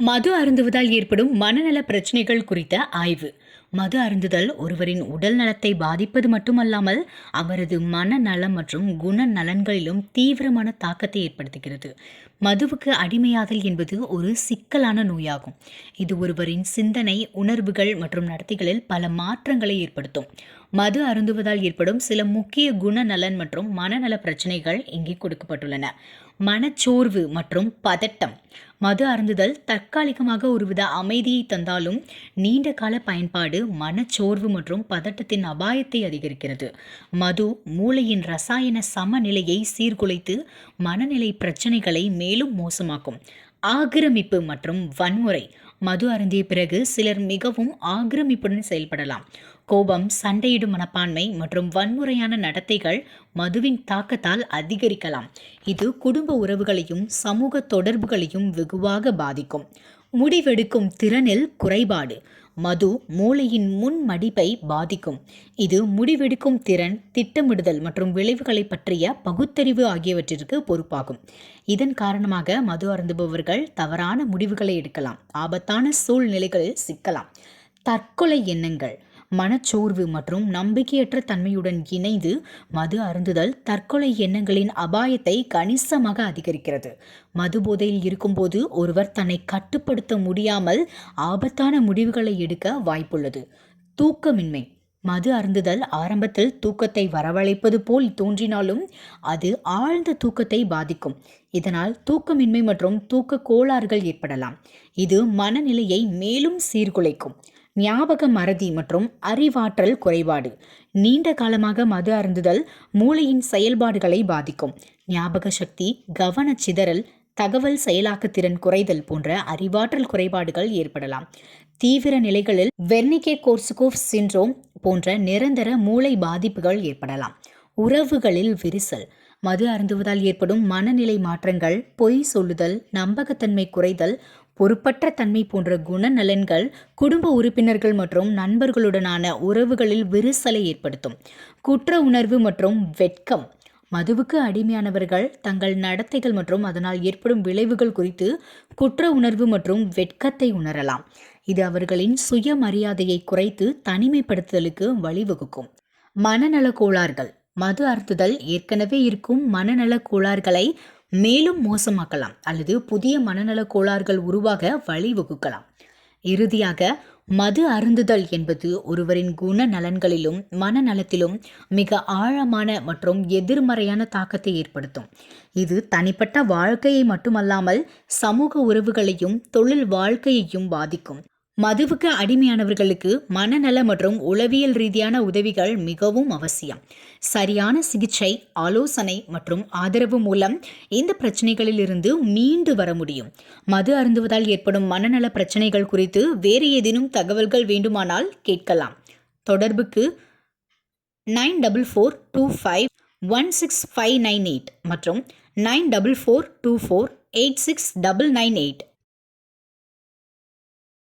மது அருந்துவதால் ஏற்படும் மனநல பிரச்சனைகள் குறித்த ஆய்வு. மது அருந்துதல் ஒருவரின் உடல் நலத்தை பாதிப்பது மட்டுமல்லாமல் அவரது மனநலம் மற்றும் குண நலன்களிலும் தீவிரமான தாக்கத்தை ஏற்படுத்துகிறது. மதுவுக்கு அடிமையாதல் என்பது ஒரு சிக்கலான நோயாகும். இது ஒருவரின் சிந்தனை உணர்வுகள் மற்றும் நடத்தைகளில் பல மாற்றங்களை ஏற்படுத்தும். மது அருந்துவதால் ஏற்படும் சில முக்கிய குணநலன் மற்றும் மனநல பிரச்சனைகள் இங்கே கொடுக்கப்பட்டுள்ளன. மனச்சோர்வு மற்றும் பதட்டம். மது அருந்துதல் தற்காலிகமாக ஒருவித அமைதியை தந்தாலும் நீண்ட கால பயன்பாடு மனச்சோர்வு மற்றும் பதட்டத்தின் அபாயத்தை அதிகரிக்கிறது. மது மூளையின் ரசாயன சமநிலையை சீர்குலைத்து மனநிலை பிரச்சனைகளை மேலும் மோசமாக்கும். ஆக்கிரமிப்பு மற்றும் வன்முறை. மது அருந்திய பிறகு சிலர் மிகவும் ஆக்கிரமிப்புடன் செயல்படலாம். கோபம் சண்டையிடும் மனப்பான்மை மற்றும் வன்முறையான நடத்தைகள் மதுவின் தாக்கத்தால் அதிகரிக்கலாம். இது குடும்ப உறவுகளையும் சமூக தொடர்புகளையும் வெகுவாக பாதிக்கும். முடிவெடுக்கும் திறனில் குறைபாடு. மது மூளையின் முன் மடிப்பை பாதிக்கும். இது முடிவெடுக்கும் திறன் திட்டமிடுதல் மற்றும் விளைவுகளை பற்றிய பகுத்தறிவு ஆகியவற்றிற்கு பொறுப்பாகும். இதன் காரணமாக மது அருந்துபவர்கள் தவறான முடிவுகளை எடுக்கலாம். ஆபத்தான சூழ்நிலைகளில் சிக்கலாம். தற்கொலை எண்ணங்கள். மனச்சோர்வு மற்றும் நம்பிக்கையற்ற தன்மையுடன் இணைந்து மது அருந்துதல் தற்கொலை எண்ணங்களின் அபாயத்தை கணிசமாக அதிகரிக்கிறது. மது போதையில் இருக்கும்போது ஒருவர் தன்னை கட்டுப்படுத்த முடியாமல் ஆபத்தான முடிவுகளை எடுக்க வாய்ப்புள்ளது. தூக்கமின்மை. மது அருந்துதல் ஆரம்பத்தில் தூக்கத்தை வரவழைப்பது போல் தோன்றினாலும் அது ஆழ்ந்த தூக்கத்தை பாதிக்கும். இதனால் தூக்கமின்மை மற்றும் தூக்க கோளாறுகள் ஏற்படலாம். இது மனநிலையை மேலும் சீர்குலைக்கும். ஞாபக மறதி மற்றும் அறிவாற்றல் குறைபாடு. நீண்ட காலமாக மது அருந்துதல் மூளையின் செயல்பாடுகளை பாதிக்கும். ஞாபக சக்தி கவனச்சிதறல் தகவல் செயலாக்கத்திறன் குறைதல் போன்ற அறிவாற்றல் குறைபாடுகள் ஏற்படலாம். தீவிர நிலைகளில் வெர்னிகே கோர்சுகோஃப் சின்ரோம் போன்ற நிரந்தர மூளை பாதிப்புகள் ஏற்படலாம். உறவுகளில் விரிசல் மது அருந்துவதால் ஏற்படும் மனநிலை மாற்றங்கள் பொய் சொல்லுதல் நம்பகத்தன்மை குறைதல் பொறுப்பற்ற தன்மை போன்ற குணநலன்கள் குடும்ப உறுப்பினர்கள் மற்றும் நண்பர்களுடனான உறவுகளில் விரிசலை ஏற்படுத்தும். குற்ற உணர்வு மற்றும் வெட்கம். மதுவுக்கு அடிமையானவர்கள் தங்கள் நடத்தைகள் மற்றும் அதனால் ஏற்படும் விளைவுகள் குறித்து குற்ற உணர்வு மற்றும் வெட்கத்தை உணரலாம். இது அவர்களின் சுயமரியாதையை குறைத்து தனிமைப்படுத்துதலுக்கு வழிவகுக்கும். மனநல கோளாறுகள். மது அருந்துதல் ஏற்கனவே இருக்கும் மனநல கோளாறுகளை மேலும் மோசமாக்கலாம் அல்லது புதிய மனநல கோளாறுகள் உருவாக வழிவகுக்கலாம். இறுதியாக மது அருந்துதல் என்பது ஒருவரின் குண நலன்களிலும் மனநலத்திலும் மிக ஆழமான மற்றும் எதிர்மறையான தாக்கத்தை ஏற்படுத்தும். இது தனிப்பட்ட வாழ்க்கையை மட்டுமல்லாமல் சமூக உறவுகளையும் தொழில் வாழ்க்கையையும் பாதிக்கும். மதுவுக்கு அடிமையானவர்களுக்கு மனநல மற்றும் உளவியல் ரீதியான உதவிகள் மிகவும் அவசியம். சரியான சிகிச்சை ஆலோசனை மற்றும் ஆதரவு மூலம் இந்த பிரச்சனைகளிலிருந்து மீண்டு வர முடியும். மது அருந்துவதால் ஏற்படும் மனநல பிரச்சனைகள் குறித்து வேறு ஏதேனும் தகவல்கள் வேண்டுமானால் கேட்கலாம். தொடர்புக்கு nine double four two five one six five nine eight மற்றும் nine double four two four eight six double nine eight.